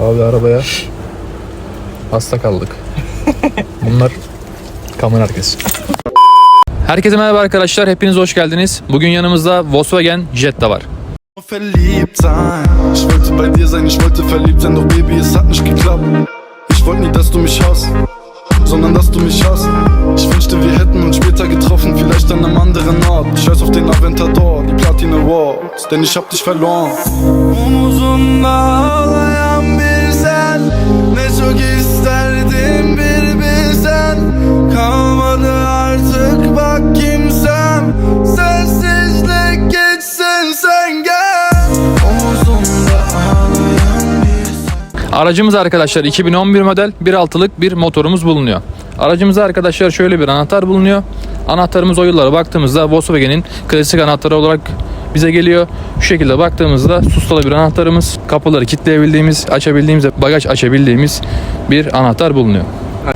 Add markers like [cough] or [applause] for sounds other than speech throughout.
Abi arabaya hasta kaldık. Bunlar kamera arkası. Herkese merhaba arkadaşlar. Hepiniz hoş geldiniz. Bugün yanımızda Volkswagen Jetta var. Verliebt sein. Ich wollte bei dir sein, ich wollte verliebt sein, doch Baby, es hat nicht geklappt. Ich wollte nie, dass du mich hast, sondern dass du mich hast. Ich wünschte, wir hätten uns später getroffen, vielleicht an einem anderen Ort. Scheiß auf den Aventador, die Platin Awards, denn ich hab dich verloren. Omuzumda ağlayan Aracımız arkadaşlar 2011 model 1.6'lık bir motorumuz bulunuyor. Aracımızda arkadaşlar şöyle bir anahtar bulunuyor. Anahtarımız o yıllara baktığımızda Volkswagen'in klasik anahtarı olarak bize geliyor. Şu şekilde baktığımızda sustalı bir anahtarımız. Kapıları kilitleyebildiğimiz, açabildiğimiz, bagaj açabildiğimiz bir anahtar bulunuyor.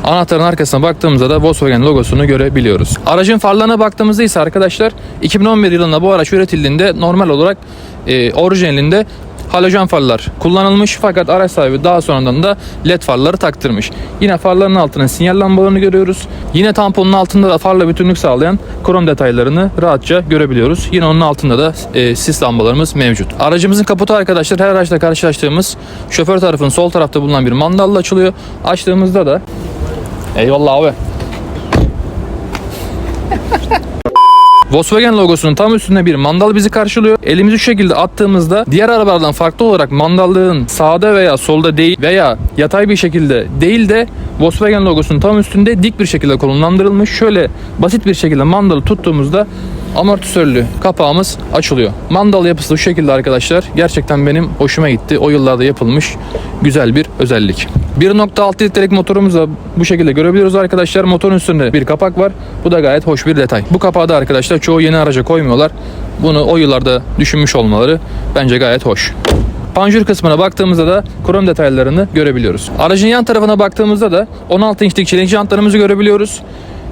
Anahtarın arkasına baktığımızda da Volkswagen logosunu görebiliyoruz. Aracın farlarına baktığımızda ise arkadaşlar 2011 yılında bu araç üretildiğinde normal olarak e, orijinalinde halojen farlar kullanılmış fakat araç sahibi daha sonradan da led farları taktırmış. Yine farların altına sinyal lambalarını görüyoruz. Yine tamponun altında da farla bütünlük sağlayan krom detaylarını rahatça görebiliyoruz. Yine onun altında da e, sis lambalarımız mevcut. Aracımızın kaputu arkadaşlar her araçla karşılaştığımız şoför tarafının sol tarafta bulunan bir mandalla açılıyor. Açtığımızda da Eyvallah abi. Volkswagen logosunun tam üstünde bir mandal bizi karşılıyor. Elimizi şu şekilde attığımızda diğer arabalardan farklı olarak mandallığın sağda veya solda değil veya yatay bir şekilde değil de Volkswagen logosunun tam üstünde dik bir şekilde konumlandırılmış. Şöyle basit bir şekilde mandalı tuttuğumuzda amortisörlü kapağımız açılıyor. Mandal yapısı şu şekilde arkadaşlar. Gerçekten benim hoşuma gitti. O yıllarda yapılmış güzel bir özellik. 1.6 litrelik motorumuzu da bu şekilde görebiliyoruz arkadaşlar. Motorun üstünde bir kapak var. Bu da gayet hoş bir detay. Bu kapağı da arkadaşlar çoğu yeni araca koymuyorlar. Bunu o yıllarda düşünmüş olmaları bence gayet hoş. Panjur kısmına baktığımızda da krom detaylarını görebiliyoruz. Aracın yan tarafına baktığımızda da 16 inçlik çelik jantlarımızı görebiliyoruz.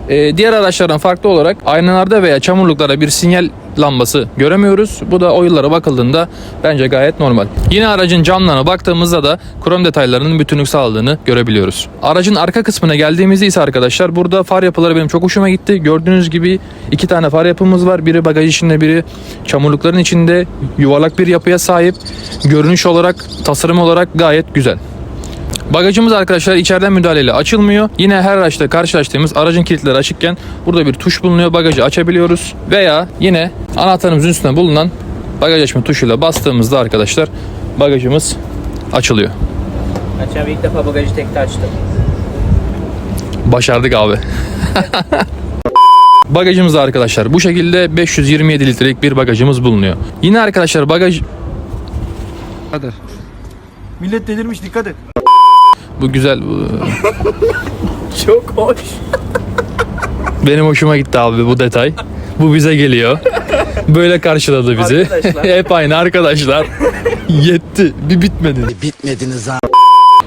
Ee, diğer araçlardan farklı olarak aynalarda veya çamurluklara bir sinyal lambası göremiyoruz. Bu da o yıllara bakıldığında bence gayet normal. Yine aracın camlarına baktığımızda da krom detaylarının bütünlük sağladığını görebiliyoruz. Aracın arka kısmına geldiğimizde ise arkadaşlar burada far yapıları benim çok hoşuma gitti. Gördüğünüz gibi iki tane far yapımız var. Biri bagaj içinde biri çamurlukların içinde yuvarlak bir yapıya sahip. Görünüş olarak tasarım olarak gayet güzel. Bagajımız arkadaşlar içeriden müdahaleyle açılmıyor. Yine her araçta karşılaştığımız aracın kilitleri açıkken burada bir tuş bulunuyor. Bagajı açabiliyoruz. Veya yine anahtarımızın üstünde bulunan bagaj açma tuşuyla bastığımızda arkadaşlar bagajımız açılıyor. Açan ilk defa bagajı tekte açtım. Başardık abi. [laughs] Bagajımız da arkadaşlar bu şekilde 527 litrelik bir bagajımız bulunuyor. Yine arkadaşlar bagaj Millet delirmiş dikkat et. Bu güzel bu- [laughs] Çok hoş. Benim hoşuma gitti abi bu detay. Bu bize geliyor. Böyle karşıladı bizi. Arkadaşlar. [laughs] Hep aynı arkadaşlar. [laughs] Yetti. Bir bitmedi. Bitmediniz ha.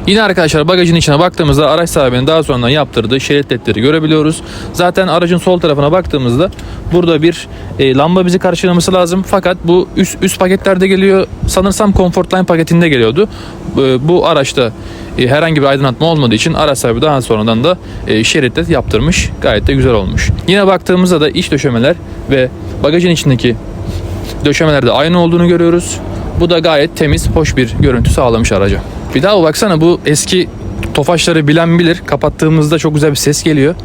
Yine arkadaşlar bagajın içine baktığımızda araç sahibinin daha sonradan yaptırdığı şerit ledleri görebiliyoruz. Zaten aracın sol tarafına baktığımızda burada bir e, lamba bizi karşılaması lazım. Fakat bu üst, üst paketlerde geliyor. Sanırsam Comfortline paketinde geliyordu. E, bu araçta e, herhangi bir aydınlatma olmadığı için araç sahibi daha sonradan da e, şerit led yaptırmış. Gayet de güzel olmuş. Yine baktığımızda da iç döşemeler ve bagajın içindeki döşemelerde aynı olduğunu görüyoruz. Bu da gayet temiz, hoş bir görüntü sağlamış araca. Bir daha baksana bu eski tofaşları bilen bilir. Kapattığımızda çok güzel bir ses geliyor.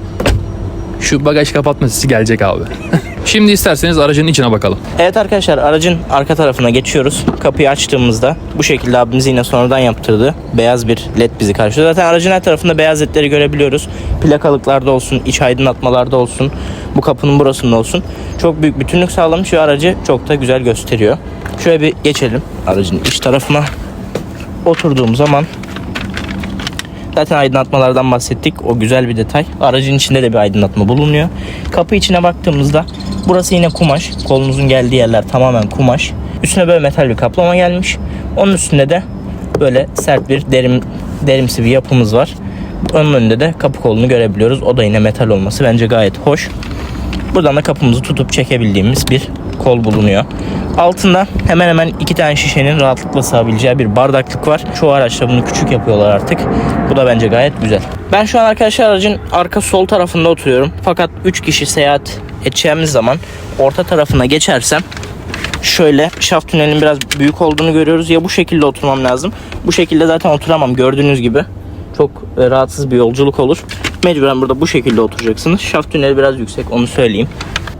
Şu bagaj kapatma sesi gelecek abi. [laughs] Şimdi isterseniz aracın içine bakalım. Evet arkadaşlar aracın arka tarafına geçiyoruz. Kapıyı açtığımızda bu şekilde abimiz yine sonradan yaptırdı. Beyaz bir led bizi karşılıyor. Zaten aracın her tarafında beyaz ledleri görebiliyoruz. Plakalıklarda olsun, iç aydınlatmalarda olsun, bu kapının burasında olsun. Çok büyük bütünlük sağlamış ve aracı çok da güzel gösteriyor. Şöyle bir geçelim aracın iç tarafına. Oturduğum zaman Zaten aydınlatmalardan bahsettik. O güzel bir detay. Aracın içinde de bir aydınlatma bulunuyor. Kapı içine baktığımızda burası yine kumaş. Kolunuzun geldiği yerler tamamen kumaş. Üstüne böyle metal bir kaplama gelmiş. Onun üstünde de böyle sert bir derim derimsi bir yapımız var. Onun önünde de kapı kolunu görebiliyoruz. O da yine metal olması bence gayet hoş. Buradan da kapımızı tutup çekebildiğimiz bir kol bulunuyor. Altında hemen hemen iki tane şişenin rahatlıkla sığabileceği bir bardaklık var. Çoğu araçta bunu küçük yapıyorlar artık. Bu da bence gayet güzel. Ben şu an arkadaşlar aracın arka sol tarafında oturuyorum. Fakat 3 kişi seyahat edeceğimiz zaman orta tarafına geçersem şöyle şaft tünelinin biraz büyük olduğunu görüyoruz. Ya bu şekilde oturmam lazım. Bu şekilde zaten oturamam gördüğünüz gibi. Çok e, rahatsız bir yolculuk olur. Mecburen burada bu şekilde oturacaksınız. Şaft tüneli biraz yüksek onu söyleyeyim.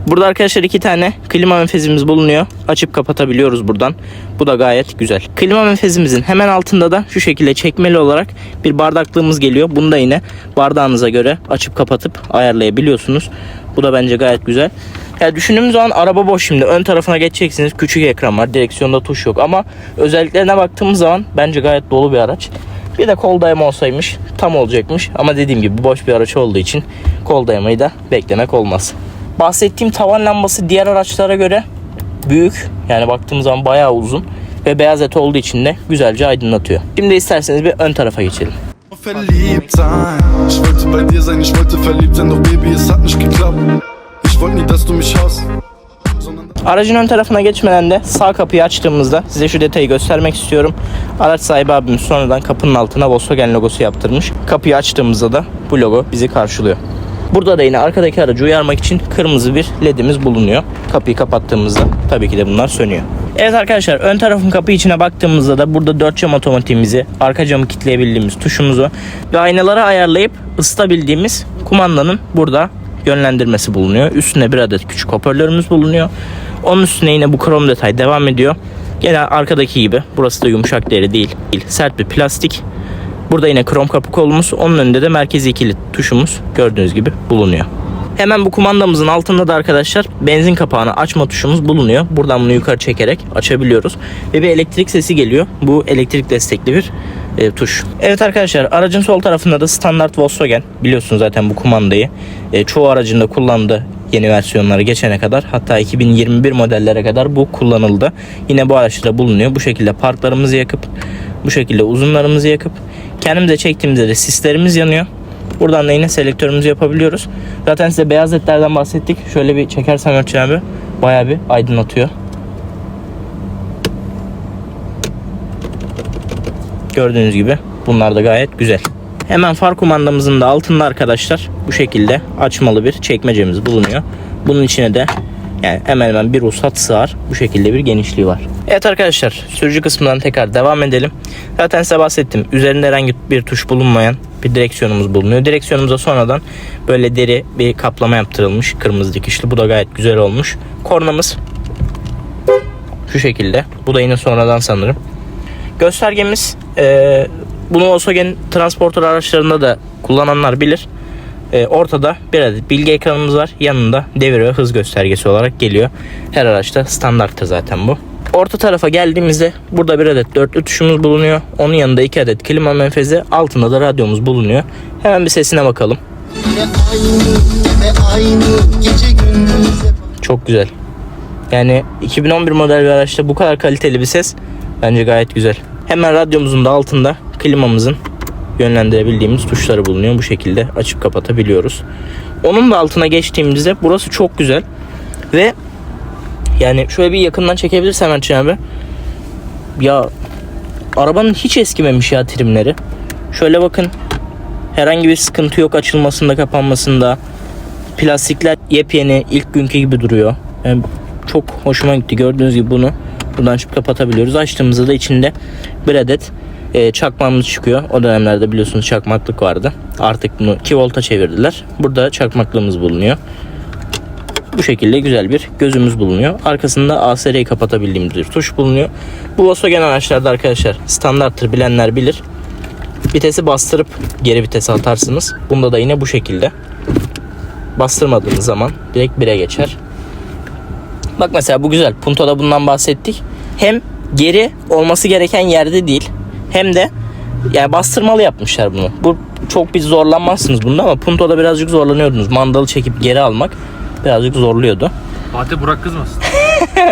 Burada arkadaşlar iki tane klima menfezimiz bulunuyor. Açıp kapatabiliyoruz buradan. Bu da gayet güzel. Klima menfezimizin hemen altında da şu şekilde çekmeli olarak bir bardaklığımız geliyor. Bunu da yine bardağınıza göre açıp kapatıp ayarlayabiliyorsunuz. Bu da bence gayet güzel. Ya düşündüğümüz zaman araba boş şimdi. Ön tarafına geçeceksiniz. Küçük ekran var. Direksiyonda tuş yok ama özelliklerine baktığımız zaman bence gayet dolu bir araç. Bir de kol dayama olsaymış tam olacakmış. Ama dediğim gibi boş bir araç olduğu için kol dayamayı da beklemek olmaz. Bahsettiğim tavan lambası diğer araçlara göre büyük. Yani baktığım zaman bayağı uzun. Ve beyaz et olduğu için de güzelce aydınlatıyor. Şimdi isterseniz bir ön tarafa geçelim. Verliebt sein. Ich wollte bei dir sein, ich wollte verliebt sein, doch Baby, es hat nicht geklappt. Ich wollte nie, dass du mich hast. Sondern Aracın ön tarafına geçmeden de sağ kapıyı açtığımızda size şu detayı göstermek istiyorum. Araç sahibi abimiz sonradan kapının altına Volkswagen logosu yaptırmış. Kapıyı açtığımızda da bu logo bizi karşılıyor. Burada da yine arkadaki aracı uyarmak için kırmızı bir ledimiz bulunuyor. Kapıyı kapattığımızda tabii ki de bunlar sönüyor. Evet arkadaşlar ön tarafın kapı içine baktığımızda da burada 4 cam otomatiğimizi, arka camı kilitleyebildiğimiz tuşumuzu ve aynaları ayarlayıp ısıtabildiğimiz kumandanın burada yönlendirmesi bulunuyor. Üstünde bir adet küçük hoparlörümüz bulunuyor. Onun üstüne yine bu krom detay devam ediyor. Gene arkadaki gibi burası da yumuşak deri değil. değil. Sert bir plastik. Burada yine krom kapı kolumuz. Onun önünde de merkezi kilit tuşumuz gördüğünüz gibi bulunuyor. Hemen bu kumandamızın altında da arkadaşlar benzin kapağını açma tuşumuz bulunuyor. Buradan bunu yukarı çekerek açabiliyoruz. Ve bir elektrik sesi geliyor. Bu elektrik destekli bir e, tuş. Evet arkadaşlar aracın sol tarafında da standart Volkswagen. Biliyorsunuz zaten bu kumandayı. E, çoğu aracında kullandı yeni versiyonları geçene kadar. Hatta 2021 modellere kadar bu kullanıldı. Yine bu araçta bulunuyor. Bu şekilde parklarımızı yakıp bu şekilde uzunlarımızı yakıp kendimize çektiğimizde de sislerimiz yanıyor. Buradan da yine selektörümüzü yapabiliyoruz. Zaten size beyaz ledlerden bahsettik. Şöyle bir çekersem Örçen abi bayağı bir aydınlatıyor. Gördüğünüz gibi bunlar da gayet güzel. Hemen far kumandamızın da altında arkadaşlar bu şekilde açmalı bir çekmecemiz bulunuyor. Bunun içine de yani hemen hemen bir ruhsat sığar. Bu şekilde bir genişliği var. Evet arkadaşlar sürücü kısmından tekrar devam edelim. Zaten size bahsettim. Üzerinde herhangi bir tuş bulunmayan bir direksiyonumuz bulunuyor. Direksiyonumuza sonradan böyle deri bir kaplama yaptırılmış. Kırmızı dikişli. Bu da gayet güzel olmuş. Kornamız şu şekilde. Bu da yine sonradan sanırım. Göstergemiz e, bunu Volkswagen transporter araçlarında da kullananlar bilir. E, ortada bir adet bilgi ekranımız var. Yanında devir ve hız göstergesi olarak geliyor. Her araçta standarttır zaten bu. Orta tarafa geldiğimizde burada bir adet dörtlü tuşumuz bulunuyor. Onun yanında iki adet klima menfezi. Altında da radyomuz bulunuyor. Hemen bir sesine bakalım. Çok güzel. Yani 2011 model bir araçta bu kadar kaliteli bir ses bence gayet güzel. Hemen radyomuzun da altında klimamızın yönlendirebildiğimiz tuşları bulunuyor. Bu şekilde açıp kapatabiliyoruz. Onun da altına geçtiğimizde burası çok güzel. Ve yani şöyle bir yakından çekebilirsem Erçin abi. Ya arabanın hiç eskimemiş ya trimleri. Şöyle bakın. Herhangi bir sıkıntı yok açılmasında kapanmasında. Plastikler yepyeni ilk günkü gibi duruyor. Yani çok hoşuma gitti. Gördüğünüz gibi bunu buradan açıp kapatabiliyoruz. Açtığımızda da içinde bir adet e, çakmağımız çıkıyor. O dönemlerde biliyorsunuz çakmaklık vardı. Artık bunu 2 volta çevirdiler. Burada çakmaklığımız bulunuyor. Bu şekilde güzel bir gözümüz bulunuyor. Arkasında ASR'yi kapatabildiğimiz bir tuş bulunuyor. Bu Volkswagen araçlarda arkadaşlar standarttır bilenler bilir. Vitesi bastırıp geri vitese atarsınız. Bunda da yine bu şekilde bastırmadığınız zaman direkt 1'e geçer. Bak mesela bu güzel. Punto'da bundan bahsettik. Hem geri olması gereken yerde değil. Hem de yani bastırmalı yapmışlar bunu. Bu çok bir zorlanmazsınız bunda ama Punto'da birazcık zorlanıyordunuz. Mandalı çekip geri almak birazcık zorluyordu. Fatih Burak kızmasın.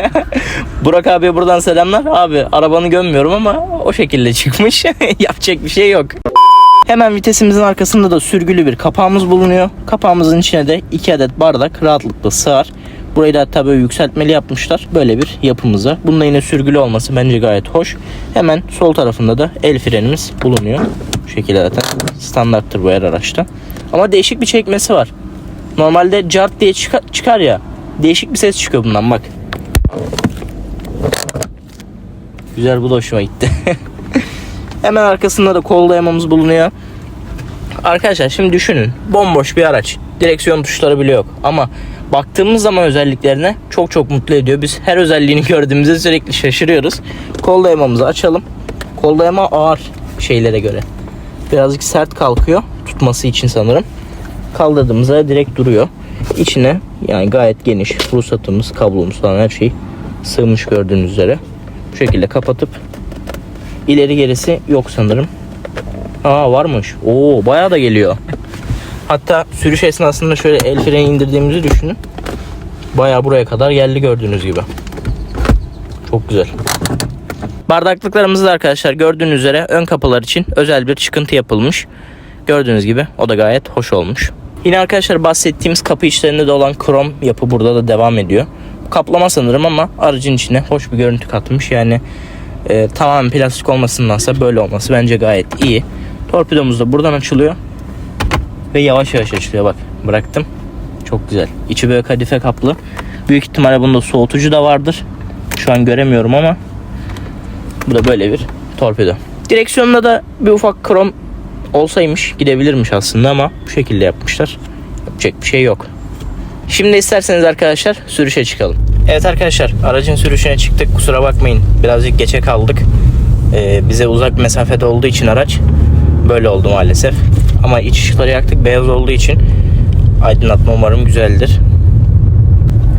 [laughs] Burak abiye buradan selamlar. Abi arabanı gömmüyorum ama o şekilde çıkmış. [laughs] Yapacak bir şey yok. Hemen vitesimizin arkasında da sürgülü bir kapağımız bulunuyor. Kapağımızın içine de iki adet bardak rahatlıkla sığar. Burayı da hatta böyle yükseltmeli yapmışlar. Böyle bir yapımız var. Bunda yine sürgülü olması bence gayet hoş. Hemen sol tarafında da el frenimiz bulunuyor. Bu şekilde zaten standarttır bu her araçta. Ama değişik bir çekmesi var. Normalde cart diye çıka- çıkar ya. Değişik bir ses çıkıyor bundan bak. Güzel bu da hoşuma gitti. [laughs] Hemen arkasında da kol dayamamız bulunuyor. Arkadaşlar şimdi düşünün. Bomboş bir araç. Direksiyon tuşları bile yok. Ama baktığımız zaman özelliklerine çok çok mutlu ediyor. Biz her özelliğini [laughs] gördüğümüzde sürekli şaşırıyoruz. Kol dayamamızı açalım. Kol dayama ağır şeylere göre. Birazcık sert kalkıyor. Tutması için sanırım. Kaldırdığımızda direkt duruyor. İçine yani gayet geniş ruhsatımız, kablomuz falan her şey sığmış gördüğünüz üzere. Bu şekilde kapatıp ileri gerisi yok sanırım. Aa varmış. Oo bayağı da geliyor. Hatta sürüş esnasında şöyle el freni indirdiğimizi düşünün. Bayağı buraya kadar geldi gördüğünüz gibi. Çok güzel. Bardaklıklarımızda arkadaşlar gördüğünüz üzere ön kapılar için özel bir çıkıntı yapılmış. Gördüğünüz gibi o da gayet hoş olmuş. Yine arkadaşlar bahsettiğimiz kapı içlerinde de olan krom yapı burada da devam ediyor. Kaplama sanırım ama aracın içine hoş bir görüntü katmış. Yani e, tamamen plastik olmasındansa böyle olması bence gayet iyi. Torpidomuz da buradan açılıyor. Ve yavaş yavaş açılıyor bak. Bıraktım. Çok güzel. İçi böyle kadife kaplı. Büyük ihtimalle bunda soğutucu da vardır. Şu an göremiyorum ama bu da böyle bir torpido. Direksiyonda da bir ufak krom olsaymış gidebilirmiş aslında ama bu şekilde yapmışlar. Yapacak bir şey yok. Şimdi isterseniz arkadaşlar sürüşe çıkalım. Evet arkadaşlar aracın sürüşüne çıktık. Kusura bakmayın birazcık geçe kaldık. Ee, bize uzak mesafede olduğu için araç böyle oldu maalesef. Ama iç ışıkları yaktık beyaz olduğu için aydınlatma umarım güzeldir.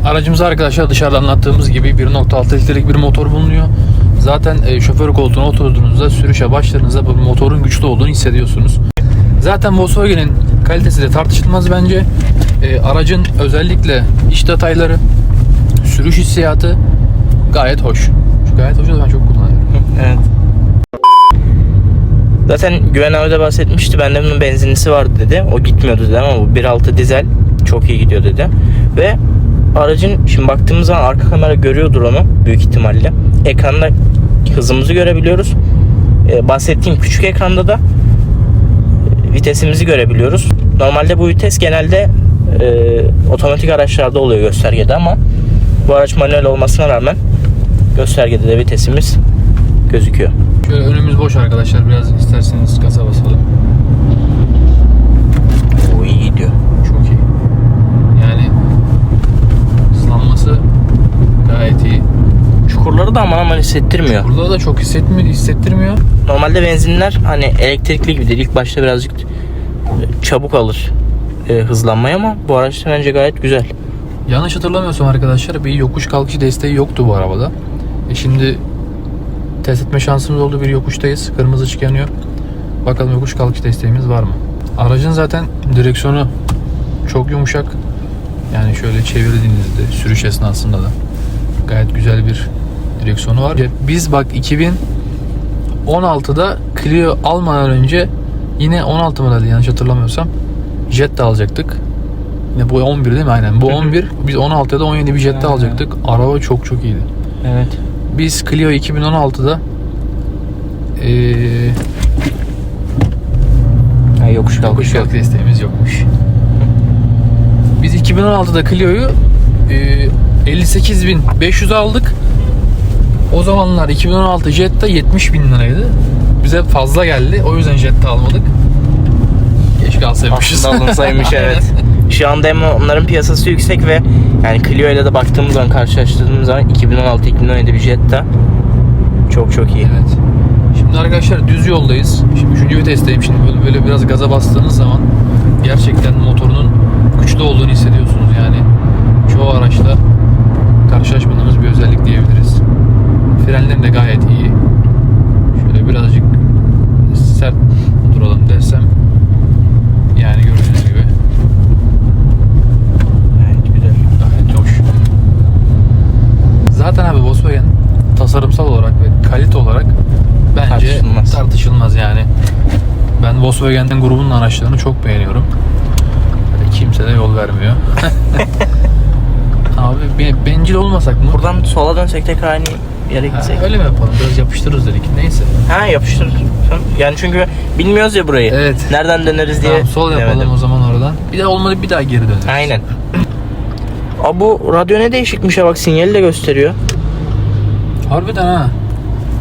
Aracımıza arkadaşlar dışarıda anlattığımız gibi 1.6 litrelik bir motor bulunuyor. Zaten e, şoför koltuğuna oturduğunuzda sürüşe başladığınızda bu motorun güçlü olduğunu hissediyorsunuz. Zaten Volkswagen'in kalitesi de tartışılmaz bence. E, aracın özellikle iç detayları, sürüş hissiyatı gayet hoş. Şu gayet hoş da ben çok kullanıyorum. [laughs] Evet. Zaten Güven abi de bahsetmişti. Bende bunun benzinlisi vardı dedi. O gitmiyordu dedi ama bu 1.6 dizel çok iyi gidiyor dedi. Ve aracın şimdi baktığımız zaman arka kamera görüyordur onu büyük ihtimalle. Ekranda hızımızı görebiliyoruz. Ee, bahsettiğim küçük ekranda da e, vitesimizi görebiliyoruz. Normalde bu vites genelde e, otomatik araçlarda oluyor göstergede ama bu araç manuel olmasına rağmen göstergede de vitesimiz gözüküyor. Şöyle önümüz boş arkadaşlar. Biraz isterseniz gaza basalım. O iyi gidiyor. Çok iyi. Yani hızlanması gayet iyi. Çukurları da aman aman hissettirmiyor. Burada da çok hissetmiyor, hissettirmiyor. Normalde benzinler hani elektrikli gibidir. İlk başta birazcık çabuk alır e, hızlanmayı ama bu araç bence gayet güzel. Yanlış hatırlamıyorsam arkadaşlar bir yokuş kalkış desteği yoktu bu arabada. E şimdi test etme şansımız oldu bir yokuştayız. Kırmızı ışık yanıyor. Bakalım yokuş kalkış desteğimiz var mı? Aracın zaten direksiyonu çok yumuşak. Yani şöyle çevirdiğinizde sürüş esnasında da gayet güzel bir direksiyonu var. Biz bak 2016'da Clio almadan önce yine 16 model yanlış hatırlamıyorsam Jetta alacaktık. Yine bu 11 değil mi? Aynen. Bu 11. Biz 16 ya da 17 bir Jetta alacaktık. Araba çok çok iyiydi. Evet. Biz Clio 2016'da eee Ha, yokuş kalkış yok. desteğimiz yokmuş. Biz 2016'da Clio'yu eee 58.500 aldık. O zamanlar 2016 Jetta 70 bin liraydı. Bize fazla geldi. O yüzden Jetta almadık. Keşke alsaymışız. Aslında alınsaymış [laughs] evet. Şu anda hem onların piyasası yüksek ve yani Clio ile de baktığımız zaman karşılaştırdığımız zaman 2016-2017 bir Jetta çok çok iyi. Evet. Şimdi arkadaşlar düz yoldayız. Şimdi 3. vitesteyim. Şimdi böyle, böyle biraz gaza bastığınız zaman gerçekten motorunun güçlü olduğunu hissediyorsunuz. Yani çoğu araçta karşılaşmadığımız bir özellik diyebiliriz. Frenleri de gayet iyi. Şöyle birazcık sert duralım desem yani gördüğünüz gibi Evet güzel. Gayet hoş. Zaten abi Volkswagen tasarımsal olarak ve kalite olarak bence Tartışılmaz. tartışılmaz, yani. Ben Volkswagen'in grubunun araçlarını çok beğeniyorum. Böyle kimse de yol vermiyor. [laughs] abi? Be- bencil olmasak mı? Buradan sola dönsek tekrar aynı yere Ha, gitsek. öyle mi yapalım? Biraz yapıştırırız dedik. Neyse. Ha yapıştır. Yani çünkü bilmiyoruz ya burayı. Evet. Nereden döneriz diye. Tamam, sol yapalım bilemedim. o zaman oradan. Bir de olmadı bir daha geri döneriz. Aynen. [clears throat] Aa, bu radyo ne değişikmiş ya bak sinyali de gösteriyor. Harbiden ha.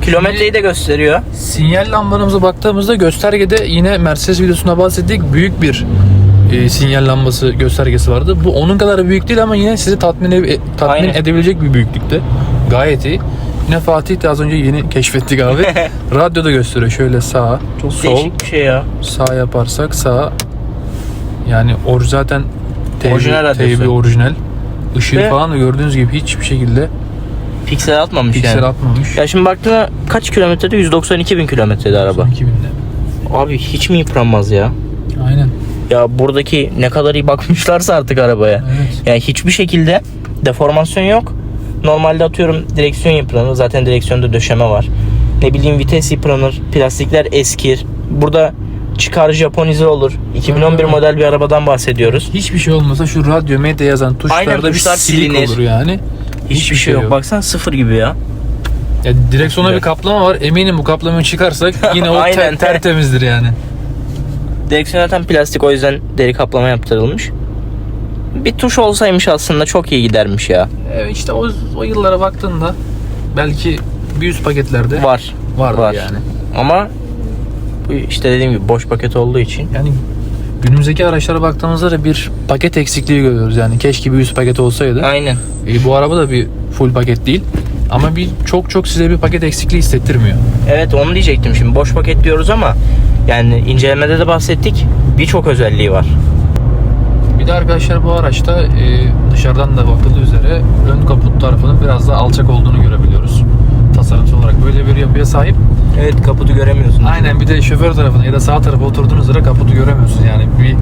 Kilometreyi de gösteriyor. Sinyal lambalarımıza baktığımızda göstergede yine Mercedes videosuna bahsettik. Büyük bir e, sinyal lambası göstergesi vardı. Bu onun kadar büyük değil ama yine sizi tatmin, e- tatmin Aynen. edebilecek bir büyüklükte. Gayet iyi. Yine Fatih de az önce yeni keşfettik abi. [laughs] Radyoda gösteriyor. Şöyle sağ, Çok sol, değişik bir şey ya. sağ yaparsak sağ. Yani or zaten teybi, Orijinal radyosu. teybi orijinal. Işığı Ve- falan da gördüğünüz gibi hiçbir şekilde Piksel atmamış piksel yani. atmamış. Ya şimdi baktığında kaç kilometrede? 192 bin kilometrede araba. 2000'de. Abi hiç mi yıpranmaz ya? Aynen. Ya buradaki ne kadar iyi bakmışlarsa artık arabaya. Evet. Yani hiçbir şekilde deformasyon yok. Normalde atıyorum direksiyon yıpranır. Zaten direksiyonda döşeme var. Ne bileyim vites yıpranır. Plastikler eskir. Burada çıkar Japonize olur. 2011 Evet. model bir arabadan bahsediyoruz. Hiçbir şey olmasa şu radyo medya yazan tuşlarda Aynen, bir tuşlar silik silinir. olur yani. Hiçbir şey yok. Baksana sıfır gibi ya. Ya direksiyona Güzel. bir kaplama var. Eminim bu kaplamayı çıkarsak yine o [laughs] Aynen, ter- tertemizdir yani. Direksiyon zaten plastik o yüzden deri kaplama yaptırılmış. Bir tuş olsaymış aslında çok iyi gidermiş ya. Evet işte o, o yıllara baktığında belki bir üst paketlerde Var. vardı var. yani. Ama bu işte dediğim gibi boş paket olduğu için Yani günümüzdeki araçlara baktığımızda da bir paket eksikliği görüyoruz yani. Keşke bir üst paket olsaydı. aynen. E, bu araba da bir full paket değil. Ama bir çok çok size bir paket eksikliği hissettirmiyor. Evet onu diyecektim şimdi boş paket diyoruz ama yani incelemede de bahsettik birçok özelliği var. Bir de arkadaşlar bu araçta e, dışarıdan da bakıldığı üzere ön kaput tarafının biraz daha alçak olduğunu görebiliyoruz. Tasarımsal olarak böyle bir yapıya sahip. Evet kaputu göremiyorsun. Aynen bir de şoför tarafına ya da sağ tarafa oturduğunuz yere kaputu göremiyorsunuz. Yani bir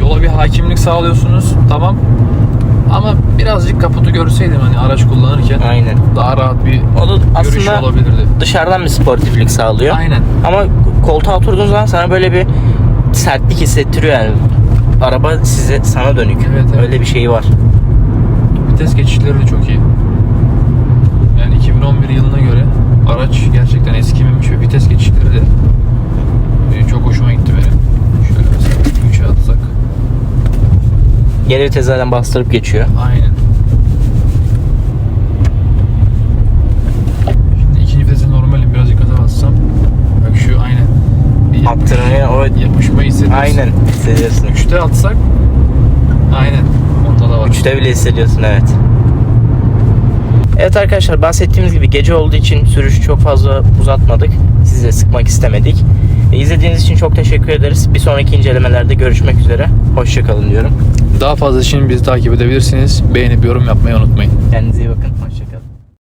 yola bir hakimlik sağlıyorsunuz tamam. Ama birazcık kaputu görseydim hani araç kullanırken Aynen. daha rahat bir O da görüş aslında olabilirdi. dışarıdan bir sportiflik sağlıyor. Aynen. Ama koltuğa oturduğun zaman sana böyle bir sertlik hissettiriyor yani. Araba size sana dönük. Evet, evet. Öyle bir şeyi var. Vites geçişleri de çok iyi. Yani 2011 yılına göre araç gerçekten eskimemiş ve vites geçişleri de e, çok hoşuma gitti benim. Şöyle mesela 3'e atsak. Geri vites zaten bastırıp geçiyor. Aynen. Şimdi ikinci vitesi normalim birazcık gaza bassam. Bak şu aynen. Attırmaya o yapışmayı hissediyorsun. aynen hissediyorsun. 3'te atsak aynen. Onda da var. Üçte bile hissediyorsun evet. Evet arkadaşlar bahsettiğimiz gibi gece olduğu için sürüşü çok fazla uzatmadık. Size sıkmak istemedik. E, İzlediğiniz için çok teşekkür ederiz. Bir sonraki incelemelerde görüşmek üzere. Hoşçakalın diyorum. Daha fazla için bizi takip edebilirsiniz. Beğenip yorum yapmayı unutmayın. Kendinize iyi bakın.